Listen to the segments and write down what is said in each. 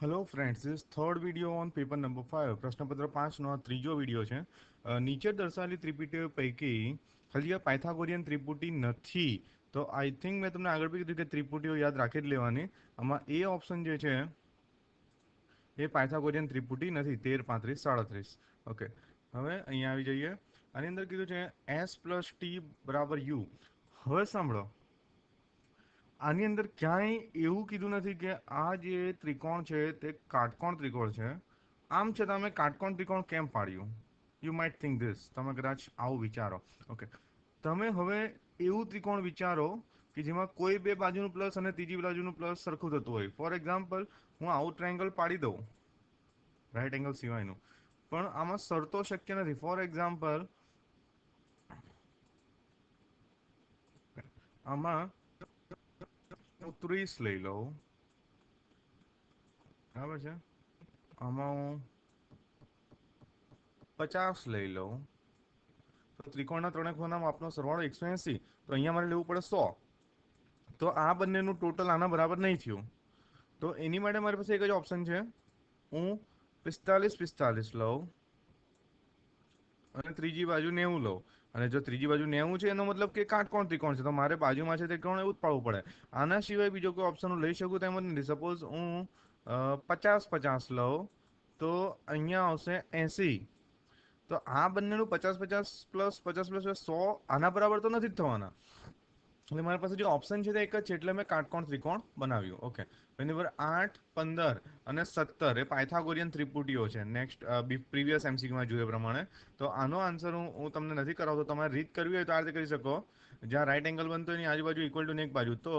Hello friends this third video on paper number five પ્રશ્નપત્ર પાંચનો આ ત્રીજો વીડિયો છે નીચે દર્શાવેલી ત્રિપુટીઓ પૈકી ખાલી આ પાયથાગોરિયન ત્રિપુટી નથી તો આઈ થિંક મેં તમને આગળ બી કીધું કે ત્રિપુટીઓ યાદ રાખી જ લેવાની આમાં એ ઓપ્શન જે છે એ પાયથાગોરિયન ત્રિપુટી નથી તેર પાંત્રીસ સાડત્રીસ ઓકે હવે અહીંયા આવી જઈએ આની અંદર કીધું છે એસ પ્લસ ટી બરાબર યુ હવે સાંભળો આની અંદર ક્યાંય એવું કીધું નથી કે આ જે ત્રિકોણ છે તે કાટકોણ ત્રિકોણ છે. આમ છે તમે કાટકોણ ત્રિકોણ કેમ પાડ્યું? યુ માઇટ થિંક ધીસ તમે કદાચ આવું વિચારો. ઓકે તમે હવે એવું ત્રિકોણ વિચારો કે જેમાં કોઈ બે બાજુનું પ્લસ અને ત્રીજી બાજુનું પ્લસ સરખું થતું હોય. ફોર એક્ઝામ્પલ હું આવું ટ્રાયંગલ પાડી દઉં. રાઈટ એંગલ સિવાયનું. પણ આમાં શરતો શક્ય નથી. ફોર એક્ઝામ્પલ આમાં હું ત્રીસ લઈ લઉં બરાબર છે આમાં હું પચાસ લઈ લઉં તો ત્રિકોણના ત્રણે ખૂણાના માપનો સરવાળો એકસો એંસી તો અહીંયા મારે લેવું પડે સો તો આ બંનેનું ટોટલ આના બરાબર નહીં થયું તો એની માટે મારી પાસે એક જ ઓપ્શન છે હું પિસ્તાલીસ પિસ્તાલીસ લઉં અને ત્રીજી બાજુ નેવું લઉં અને જો ત્રીજી બાજુ નેવું છે, એનો મતલબ કે કાટકોણ ત્રિકોણ છે? તો મારે બાજુમાં છે ત્રિકોણ, એવું જ પાડવું પડે. આના સિવાય બીજો કોઈ ઓપ્શન હું લઈ શકું તેમ જ નથી. સપોઝ હું પચાસ પચાસ લઉં, તો અહીંયા આવશે એંસી. તો આ બંનેનું પચાસ પચાસ પ્લસ પચાસ પ્લસ સો આના બરાબર તો નથી જ થવાના. એટલે મારી પાસે જે ઓપ્શન છે તે એક જ છે, એટલે મેં કાટકોણ ત્રિકોણ બનાવ્યું. ઓકે પર આઠ, પંદર અને સત્તર એ પાયથાગોરિયન ત્રિપુટીઓ છે. નેક્સ્ટ પ્રીવિયસ એમસીક્યુમાં જોઈએ પ્રમાણે. તો આનો આન્સર હું હું તમને નથી કરાવતો. તમારે રીત કરવી હોય તો આ રીતે કરી શકો. જ્યાં રાઈટ એંગલ બનતો એની આજુબાજુ ઇક્વલ ટુ એક બાજુ. તો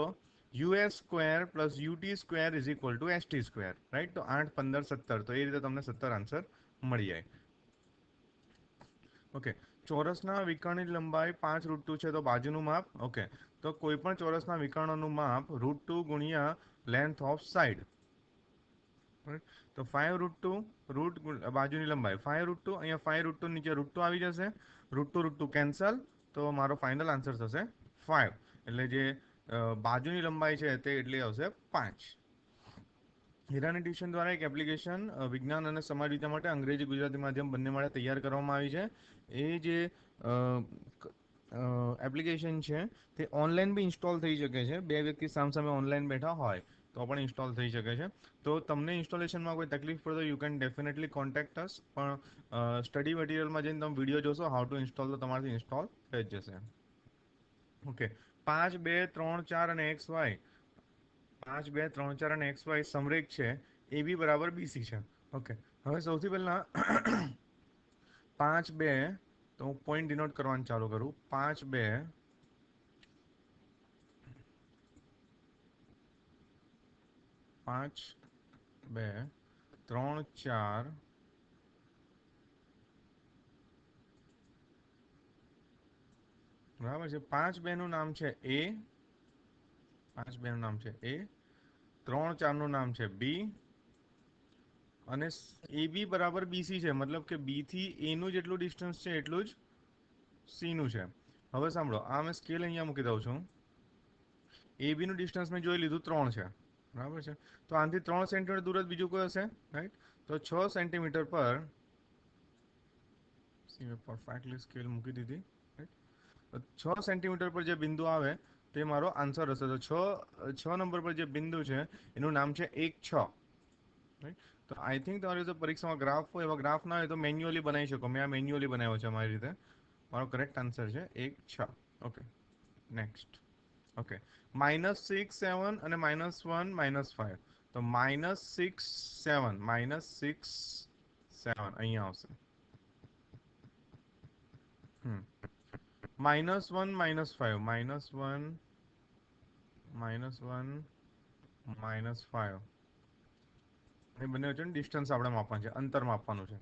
US square plus UT square is equal to ST square right તો આઠ, પંદર, સત્તર. તો એ રીતે તમને સત્તર આન્સર મળી જાય. ઓકે ચોરસના વિકર્ણની લંબાઈ પાંચ રૂટ ટુ છે. તો બાજુનું માપ ઓકે તો કોઈ પણ ચોરસના વિકર્ણનું માપ રૂટ ટુ ગુણ્યા લેન્થ ઓફ સાઈડ તો ફાઇવ રૂટ ટુ રૂટ બાજુની લંબાઈ. ફાઈવ રૂટ ટુ અહીંયા ફાઇવ રૂટ ટુ નીચે રૂટ ટુ આવી જશે. Root two root two cancel તો મારો ફાઇનલ આન્સર થશે ફાઇવ એટલે જે બાજુની લંબાઈ છે તે એટલી આવશે પાંચ. હીરાની ટ્યુશન દ્વારા એક એપ્લિકેશન વિજ્ઞાન અને સમાજ વિદ્યા માટે અંગ્રેજી ગુજરાતી માધ્યમ બંને માટે તૈયાર કરવામાં આવી છે. એ જે એપ્લિકેશન છે, તે ઓનલાઈન બી ઇન્સ્ટોલ થઈ શકે છે. બે વ્યક્તિ સામસામે ઓનલાઈન બેઠા હોય તો પણ ઇન્સ્ટોલ થઈ શકે છે. તો તમને ઇન્સ્ટોલેશનમાં કોઈ તકલીફ પડે તો you can definitely contact us પણ સ્ટડી મટીરિયલમાં જઈને તમે વીડિયો જોશો હાઉ ટુ ઇન્સ્ટોલ તો તમારાથી ઇન્સ્ટોલ થઈ જશે. ઓકે પાંચ, બે, ત્રણ, ચાર અને એક્સ વાય પાંચ, બે, ત્રણ, ચાર અને એક્સ વાય સમરેખ છે. એ બી બરાબર બીસી છે. ઓકે હવે સૌથી પહેલાં, પાંચ, બે તો હું પોઈન્ટ ડિનોટ કરવાનું ચાલુ કરું. પાંચ બે. પાંચ બે. ત્રણ ચાર. બરાબર છે. પાંચ બેનું નામ છે એ. પાંચ બેનું નામ છે એ. ત્રણ ચારનું નામ છે બી. અને એ બી બરાબર બીસી છે. મતલબ કે બી થી એ નું જેટલું ડિસ્ટન્સ છે, એટલું જ સી નું છે. હવે સાંભળો, આ મેં સ્કેલ અહીંયા મૂકી દઉં છું. એ બી નું ડિસ્ટન્સ મેં જોઈ લીધું ત્રણ છે. બરાબર છે? તો આનાથી ત્રણ સેન્ટીમીટર દૂર જ બીજું કોઈ હશે? રાઈટ તો છ સેન્ટીમીટર પર પરફેક્ટલી સ્કેલ મૂકી દીધી. રાઈટ છ સેન્ટીમીટર પર જે બિંદુ આવે, તે મારો આન્સર હશે. તો છ છ નંબર પર જે બિંદુ છે, એનું નામ છે એક છ. રાઈટ તો આઈ થિંક તમારી જો પરીક્ષામાં ગ્રાફ હોય એવા ગ્રાફ ના હોય તો મેન્યુઅલી બનાવી શકો. મેં આ મેન્યુઅલી બનાવ્યો છે મારી રીતે. મારો કરેક્ટ આન્સર છે એક છ. Okay next okay minus six seven અને માઇનસ વન માઇનસ ફાઇવ તો minus six seven minus six seven અહીંયા આવશે. હમ minus one minus five minus one minus one minus five એ બંને વચ્ચેનું ડિસ્ટન્સ આપણે માપવાનું છે, અંતર માપવાનું છે.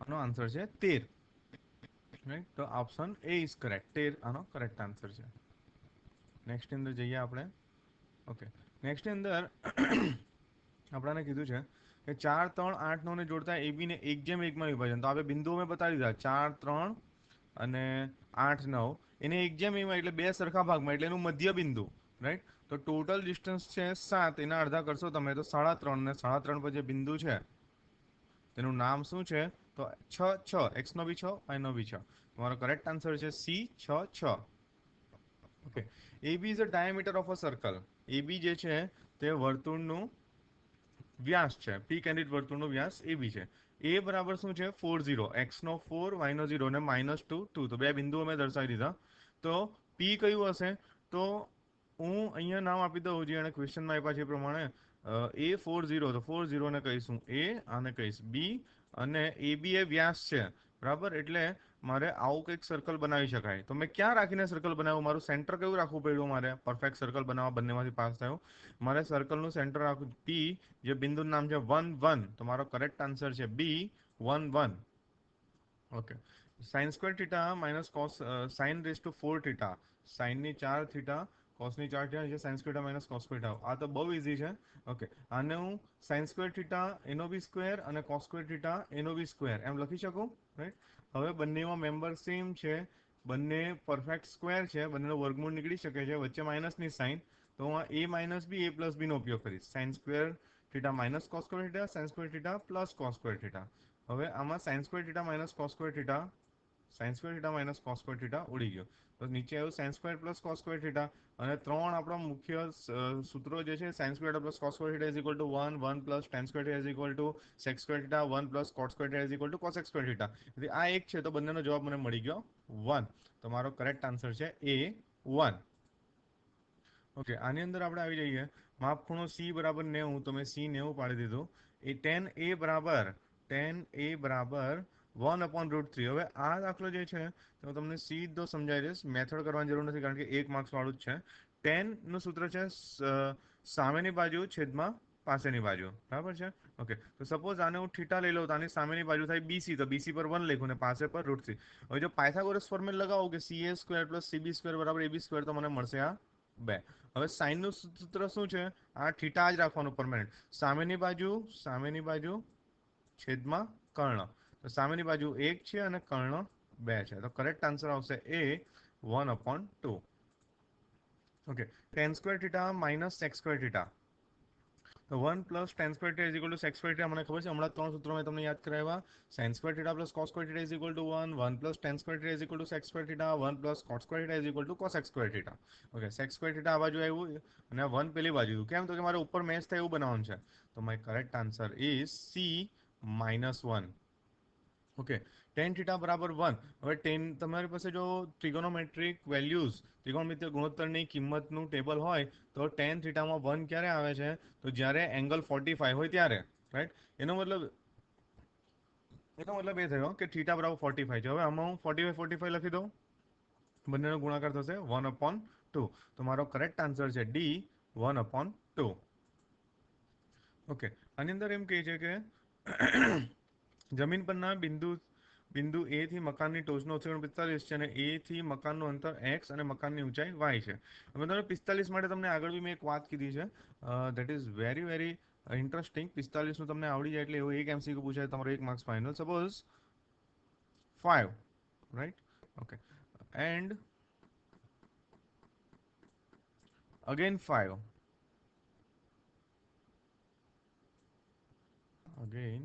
આનો આન્સર છે તેર. રાઈટ તો ઓપ્શન એ ઇઝ કરેક્ટ તેર આનો કરેક્ટ આન્સર છે. નેક્સ્ટ અંદર જઈએ આપણે. ઓકે નેક્સ્ટ અંદર આપણાને કીધું છે કે ચાર, ત્રણ, આઠ, નવને જોડતા એબીને એક જેમ એકમાં વિભાજન. તો આપણે બિંદુઓ મેં બતાવી દીધા. ચાર, ત્રણ અને આઠ, નવ, એને એક જેમ એમાં એટલે બે સરખા ભાગમાં, એટલે એનું મધ્ય બિંદુ રાઈટ તો ટોટલ ડિસ્ટન્સ છે સાત, એના અડધા કરશો તમે તો સાડા ત્રણ ને સાડા ત્રણ પર જે બિંદુ છે, તેનું નામ શું છે? તો છ છ એક્સ નો બી છ વાય નો બી છ. તમારો કરેક્ટ આન્સર છે સી, છ છ. Okay A B is a diameter of a circle A B જે છે તે વર્તુળનું વ્યાસ છે. પી કેન્ડિડ વર્તુળનો વ્યાસ એ બી છે. એ બરાબર શું છે? ફોર ઝીરો એક્સ નો ફોર વાય નો ઝીરો અને માઇનસ ટુ ટુ તો બે બિંદુઓ મેં દર્શાવી દીધા. તો પી કયું હશે? તો હું અહીંયા નામ આપી દઉં જે એણે ક્વેશ્ચનમાં આપ્યા છે પ્રમાણે. એ ફોર ઝીરો તો ફોર ઝીરોને કહીશું. એ આને કહીશ. બી અને એ બી એ વ્યાસ છે. બરાબર? એટલે મારે આવું કંઈક સર્કલ બનાવી શકાય. તો મેં ક્યાં રાખીને સર્કલ બનાવ્યું? મારું સેન્ટર કયું રાખવું પડ્યું મારે? પરફેક્ટ સર્કલ બનાવવા બંનેમાંથી પાસ થયો. મારે સર્કલનું સેન્ટર રાખવું પી જે બિંદુનું નામ છે વન વન તો મારો કરેક્ટ આન્સર છે B one one okay sine square theta minus cos sine raise to four theta સાઇનની ચાર થીટા કોસની ચાર થીટા છે sine square minus cos theta આ તો બહુ ઇઝી છે. ઓકે આને હું સાઇન સ્ક્વેર થીટા એનો બી સ્ક્વેર અને કોસ સ્ક્વેર થીટા એનો બી સ્ક્વેર એમ લખી શકું? રાઈટ હવે બંનેમાં મેમ્બર સેમ છે. બંને પરફેક્ટ સ્ક્વેર છે. બંનેનો વર્ગમૂળ નીકળી શકે છે. વચ્ચે માઇનસની સાઇન તો હું એ માઇનસ બી એ પ્લસ બીનો ઉપયોગ કરીશ. Sine square theta minus cos square theta sine square theta plus cos square theta હવે આમાં sine square theta minus cos square theta sine square theta minus cos theta ઉડી ગયો. તો નીચે આવ્યું sine square plus cos theta અને ત્રણ આપણા મુખ્ય સૂત્રો જે છે sine square plus cos theta is equal to one one plus tan square theta is equal to sec square theta one plus cot square theta is equal to cosec square theta એટલે આ એક છે, તો બંનેનો જવાબ મને મળી ગયો વન તો મારો કરેક્ટ આન્સર છે એ વન ઓકે આની અંદર આપણે આવી જઈએ. માપ ખૂણો સી બરાબર નેવું, તો મેં સી નેવું પાડી દીધું. એ ટેન એ બરાબર ટેન એ બરાબર વન અપોન રૂટ થ્રી હવે આ દાખલો જે છે, તો તમને સીધો સમજાવી દઈશ. મેથડ કરવાની જરૂર નથી કારણ કે એક માર્ક્સ વાળું જ છે. ટેનનું સૂત્ર છે સામેની બાજુ છેદમાં પાસેની બાજુ. બરાબર છે? ઓકે તો સપોઝ આને હું થીટા લઈ લઉં તો આની સામેની બાજુ થાય બીસી તો બીસી પર વન લખું ને પાસે પર રૂટ થ્રી હવે જો પાયથાગોરસ ફોર્મેટ લગાવો કે C A square plus CB square બરાબર એબી સ્ક્વેર તો મને મળશે આ બે. હવે સાઇનનું સૂત્ર શું છે? આ થીટા જ રાખવાનું પરમેનન્ટ સામેની બાજુ સામેની બાજુ છેદમાં કર્ણ. તો સામેની બાજુ એક છે અને કર્ણ બે છે. તો કરેક્ટ આન્સર આવશે A one upon two okay tan square theta minus sec square theta તો one plus tan square theta is equal to sec square theta મને ખબર છે? હમણાં ત્રણ સૂત્રો મેં તમને યાદ કરાવ્યા. Sine square theta plus cos square theta is equal to one one plus tan square theta is equal to sec square theta one plus cot square theta is equal to cos square theta okay sec square theta આ બાજુ આવ્યું અને one પેલી બાજુ કેમ? તો કે મારે ઉપર મેચ થાય એવું બનાવવાનું છે. તો my correct answer is C minus one okay. Tan theta બરાબર વન. હવે ટેન, તમારી પાસે જો ટ્રિગોનોમેટ્રિક વેલ્યુઝ ત્રિકોણમિતિય ગુણોત્તરની કિંમતનું ટેબલ હોય, તો ટેન થીટામાં વન ક્યારે આવે છે? તો જ્યારે એંગલ ફોર્ટી ફાઈવ હોય ત્યારે રાઈટ એનો મતલબ એનો મતલબ એ થયો કે થીટા બરાબર ફોર્ટી ફાઈવ છે. હવે આમાં હું ફોર્ટી ફાઈવ ફોર્ટી ફાઈવ લખી દઉં. બંનેનો ગુણાકાર થશે વન અપોન ટુ તો મારો કરેક્ટ આન્સર છે D one upon two okay. આની અંદર એમ કહે છે કે જમીન પરના બિંદુ બિંદુ એ થી મકાનની ટોચનો ઉંચાઈ પિસ્તાલીસ છે અને એ થી મકાનનું અંતર એક્સ અને મકાનની ઊંચાઈ વાય છે. હવે તમને પિસ્તાલીસ માટે તમને આગળ બી મેં એક વાત કીધી છે. That is very very interesting પિસ્તાલીસનું તમને આવડી જાય એટલે એવું એક એમસીક્યુ પૂછાય, તમારો એક marks final suppose five right okay and again five again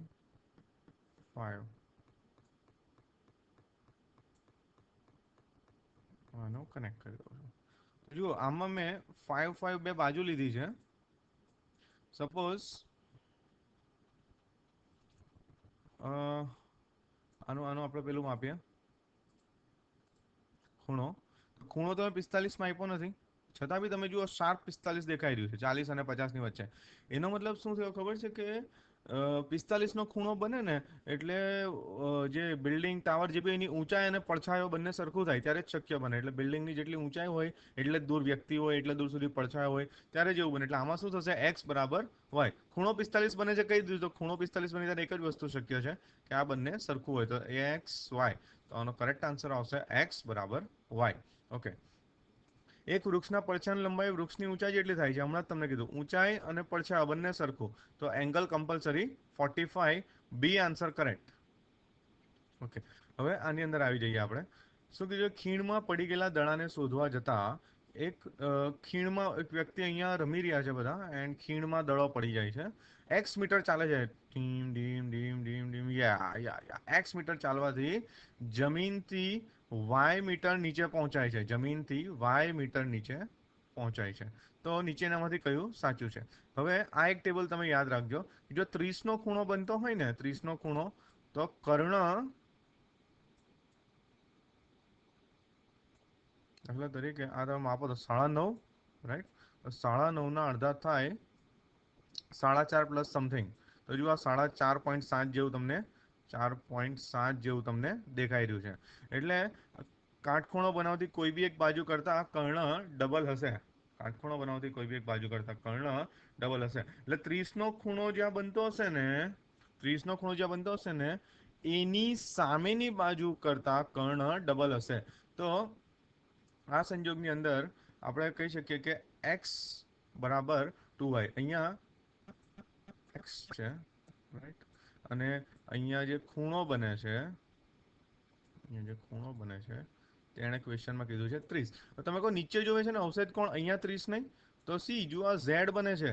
5 આનો કનેક્ટ કરી દઉં છું. જુઓ આમાં મેં ફાઈવ ફાઈવ બે બાજુ લીધી છે. સપોઝ આનું આનું આપણે પેલું માપીએ. ખૂણો. ખૂણો તમે પિસ્તાલીસમાં આપ્યો નથી. છતાં બી તમે જુઓ શાર્પ પિસ્તાલીસ દેખાઈ રહ્યું છે. ચાલીસ અને પચાસની વચ્ચે. એનો મતલબ શું થયો ખબર છે કે પિસ્તાલીસનો ખૂણો બને ને, એટલે જે બિલ્ડિંગ ટાવર જે બી એની ઊંચાઈ અને પડછાયો બંને સરખું થાય, ત્યારે જ શક્ય બને. એટલે બિલ્ડિંગની જેટલી ઊંચાઈ હોય, એટલે દૂર વ્યક્તિ હોય, એટલે દૂર સુધી પડછાયો હોય, ત્યારે જ એવું બને. એટલે આમાં શું થશે? એક્સ બરાબર વાય ખૂણો પિસ્તાલીસ બને છે કહી દીધું તો ખૂણો પિસ્તાલીસ બને ત્યારે એક જ વસ્તુ શક્ય છે, કે આ બંને સરખું હોય. તો એક્સ વાય તો આનો કરેક્ટ આન્સર આવશે એક્સ બરાબર વાય ઓકે એક વૃક્ષના પડછાની લંબાઈ વૃક્ષની ઊંચાઈ જેટલી થાય છે, હમણાં જ તમને કીધું. ઊંચાઈ અને પડછા બંને સરખું. તો angle compulsory forty five B answer correct okay હવે આની અંદર આવી જઈએ આપણે. શું કીધું? ખીણમાં પડી ગયેલા દડાને શોધવા જતા એક ખીણમાં એક વ્યક્તિ અહીંયા રમી રહ્યા છે બધા એન્ડ ખીણમાં દડો પડી જાય છે. એક્સ મીટર ચાલે છે. ડીમ ડીમ ડીમ ડીમ ડીમ યા યા યા એક્સ મીટર ચાલવાથી જમીનથી વાય મીટર નીચે પહોંચાય છે. જમીનથી વાય મીટર નીચે પહોંચાય છે. તો નીચેનામાંથી કયું? સાચું છે. હવે આ એક ટેબલ તમે યાદ રાખજો. જો ત્રીસનો ખૂણો બનતો હોય ને, ત્રીસનો ખૂણો, તો કર્ણ દાખલા તરીકે આ તમે માપો તો સાડા નવ રાઈટ સાડા નવના અડધા થાય સાડા ચાર પ્લસ સમથિંગ તો જો આ સાડા ચાર પોઈન્ટ સાત જેવું તમને ચાર પોઈન્ટ સાત જેવું તમને દેખાઈ રહ્યું છે. એટલે કાટખૂણો બનાવતી કોઈ બી એક બાજુ કરતા કર્ણ ડબલ હશે. કાટખૂણો બનાવતી કોઈ બી એક બાજુ કરતાં કર્ણ ડબલ હશે. એટલે ત્રીસનો ખૂણો જ્યાં બનતો હશે ને, ત્રીસનો ખૂણો જ્યાં બનતો હશે ને, એની સામેની બાજુ કરતા કર્ણ ડબલ હશે. તો આ સંજોગની અંદર આપણે કહી શકીએ કે એક્સ બરાબર ટુ વાય. અહીંયા એક્સ છે, રાઈટ? અને અહીંયા જે ખૂણો બને છે, અહીંયા જે ખૂણો બને છે, તેણે ક્વેશ્ચનમાં કીધું છે ત્રીસ. તમે કહો નીચે જોવે છે ને અવસેજ કોણ? અહીંયા ત્રીસ નહીં. તો સી, જો આ ઝેડ બને છે,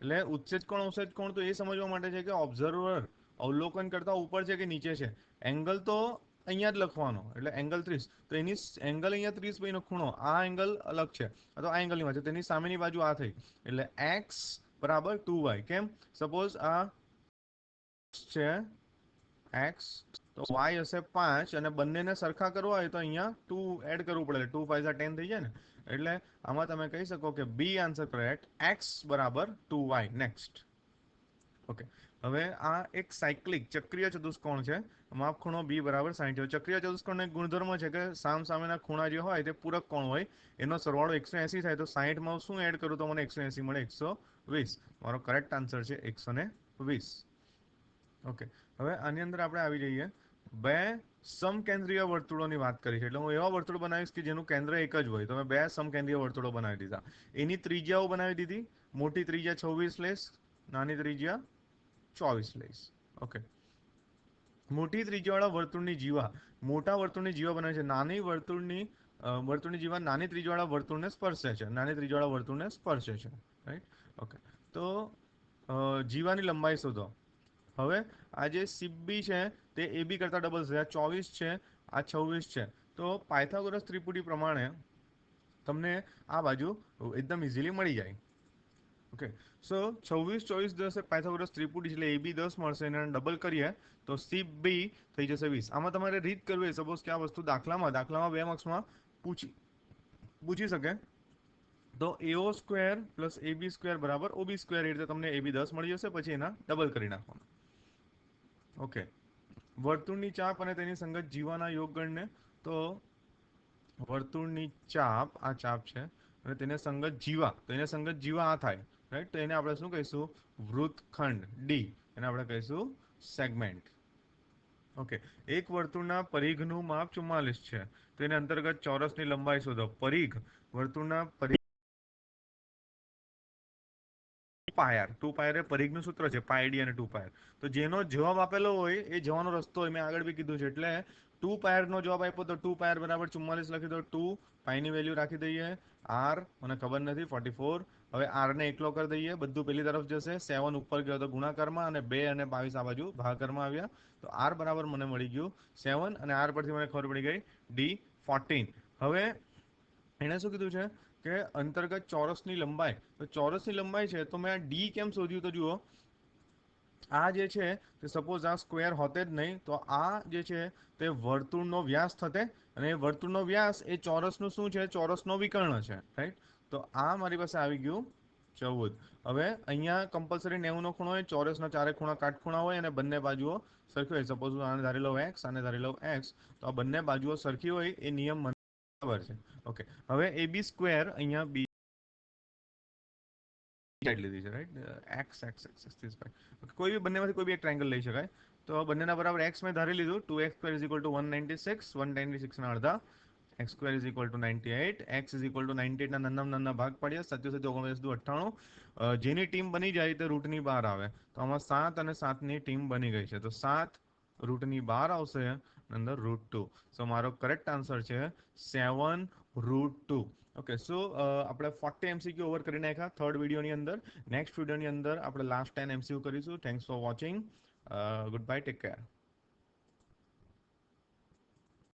એટલે ઉત્સેજ કોણ અવસેજ કોણ? તો એ સમજવા માટે છે કે ઓબ્ઝર્વર અવલોકન કરતા ઉપર છે કે નીચે છે. એંગલ તો અહીંયા જ લખવાનો, એટલે એંગલ ત્રીસ. તો એની એંગલ અહીંયા ત્રીસ ભાઈનો ખૂણો. આ એંગલ અલગ છે. અથવા આ એંગલની વાત છે. તેની સામેની બાજુ આ થઈ. એટલે એક્સ બરાબર ટુ વાય કેમ? સપોઝ આ છે એક્સ તો વાય હશે પાંચ અને બંનેને સરખા કરવા હોય તો અહીંયા ટુ એડ કરવું પડે. ટુ ફાઈવ ટેન થઈ જાય ને. એટલે આમાં તમે કહી શકો કે બી આન્સર કરેક્ટ એક્સ બરાબર ટુ વાય નેક્સ્ટ ઓકે હવે આ એક સાયક્લિક ચક્રીય ચતુષ્કોણ છે. માપ ખૂણો બી બરાબર સાહીઠ ચક્રીય ચતુષ્કોણનો એક ગુણધર્મ છે કે સામ સામેના ખૂણા જે હોય તે પૂરક કોણ હોય, એનો સરવાળો એકસો એસી થાય તો સાહીઠમાં શું એડ કરું તો મને એકસો એસી મળે એકસો વીસ. મારો કરેક્ટ આન્સર છે એકસો ને વીસ. ઓકે હવે આની અંદર આપણે આવી જઈએ. બે સમકેન્દ્રીય વર્તુળોની વાત કરી છે. એટલે હું એવા વર્તુળ બનાવીશ કે જેનું કેન્દ્ર એક જ હોય. તો મેં બે સમકેન્દ્રીય વર્તુળો બનાવી દીધા. એની ત્રિજ્યાઓ બનાવી દીધી. મોટી ત્રિજ્યા છવ્વીસ લઈશ નાની ત્રિજ્યા ચોવીસ લઈશ ઓકે મોટી ત્રિજ્યાવાળા વર્તુળની જીવા. મોટા વર્તુળની જીવા બનાવે છે. નાની વર્તુળની વર્તુળની જીવા નાની ત્રિજ્યાવાળા વર્તુળને સ્પર્શે છે. નાની ત્રિજ્યાવાળા વર્તુળને સ્પર્શે છે. રાઈટ ઓકે તો જીવાની લંબાઈ શોધો. હવે આ જે સીબી છે, તે એ બી કરતા ડબલ છે. આ ચોવીસ છે, આ છવ્વીસ છે. તો પાયથાગોરસ ત્રિપુટી પ્રમાણે તમને આ બાજુ એકદમ ઇઝીલી મળી જાય. ઓકે સો છવ્વીસ, ચોવીસ, દસ પાયથાગોરસ ત્રિપુટી એટલે એ બી દસ મળશે, એને ડબલ કરીએ, તો સી બી થઈ જશે વીસ. આમાં તમારે રીત કરવી સપોઝ કે આ વસ્તુ દાખલામાં દાખલામાં બે માર્ક્સમાં પૂછી પૂછી શકે. તો AO square plus A B square બરાબર ઓ બી સ્ક્વેર એ રીતે તમને એ બી દસ મળી જશે, પછી એના ડબલ કરી નાખવાનું. ઓકે વર્તુળની ચાપ અને તેની સંગત જીવાના યોગગણને, તો વર્તુળની ચાપ, આ ચાપ છે, અને તેને સંગત જીવા, તો એને સંગત જીવા આ થાય રાઈટ તો એને આપણે શું કહીશું? વૃતખંડ ડી એને આપણે કહીશું સેગમેન્ટ. ઓકે એક વર્તુળના પરિઘનું માપ ચુમ્માલીસ છે. તો એને અંતર્ગત ચોરસની લંબાઈ શોધો. પરિઘ, વર્તુળના પરિઘ પાયર ટુ પાયર એ પરિઘનું સૂત્ર છે પાયડી અને ટુ પાયર તો જેનો જવાબ આપેલો હોય, એ જવાનો રસ્તો હોય, મેં આગળ બી કીધું છે. એટલે ટુ પાયરનો જવાબ આપ્યો તો ટુ પાયર બરાબર ચુમ્માલીસ લખી દો ટુ પાયની વેલ્યુ રાખી દઈએ. આર મને ખબર નથી ફોર્ટી ફોર હવે આરને એકલો કરી દઈએ, બધું પેલી તરફ જશે. સેવન ઉપર ગયો તો ગુણાકારમાં અને બે અને બાવીસ આ બાજુ ભાગાકારમાં આવ્યા. તો આર બરાબર મને મળી ગયું. સેવન અને આર પરથી મને ખબર પડી ગઈ ડી ફોર્ટીન હવે એણે શું કીધું છે? કે અંતર્ગત ચોરસની લંબાઈ. તો ચોરસની લંબાઈ છે, તો મેં આ ડી કેમ શોધ્યું તો જુઓ. આ જે છે, તે સપોઝ આ સ્ક્વેર હોતે જ નહીં, તો આ જે છે, તે વર્તુળનો વ્યાસ થતે અને એ વર્તુળનો વ્યાસ એ ચોરસનું શું છે? ચોરસનો વિકર્ણ છે રાઈટ તો આ મારી પાસે આવી ગયું ચૌદ. હવે અહીંયા કમ્પલસરી નેવુંનો ખૂણો હોય, ચોરસના ચારે ખૂણા કાટખૂણા હોય અને બંને બાજુઓ સરખી હોય. સપોઝ આને ધારી લઉં એક્સ આને ધારી લઉં એક્સ તો આ બંને બાજુઓ સરખી હોય એ નિયમ ખબર છે. ઓકે હવે એ બી સ્ક્વેર અહીંયા બી સાઈડ લીધી છે right X X X sixty okay કોઈ બી બંનેમાંથી કોઈ બી એક ટ્રાયંગલ લઈ શકાય. તો બંનેના બરાબર એક્સ મેં ધારી લીધું. Two X square is equal to one ninety six one ninety સિક્સના અડધા. X square is equal to ninety eight X is equal to ninety એટના નાના નાના ભાગ પાડ્યા. સત્યો સત્યો ઓગણત્રીસ દુ અઠ્ઠાણું. જેની ટીમ બની જાય તે રૂટની બહાર આવે. તો આમાં સાત અને સાતની ટીમ બની ગઈ છે. તો સાત રૂટની બહાર આવશે. અંદર રૂટ ટુ સો મારો કરેક્ટ આન્સર છે seven root two okay so આપણે ફોર્ટી એમસીક્યુ ઓવર કરી નાખ્યા થર્ડ વિડીયોની અંદર. નેક્સ્ટ વિડીયોની અંદર આપણે લાસ્ટ ટેન એમસીક્યુ કરીશું. Thanks for watching goodbye take care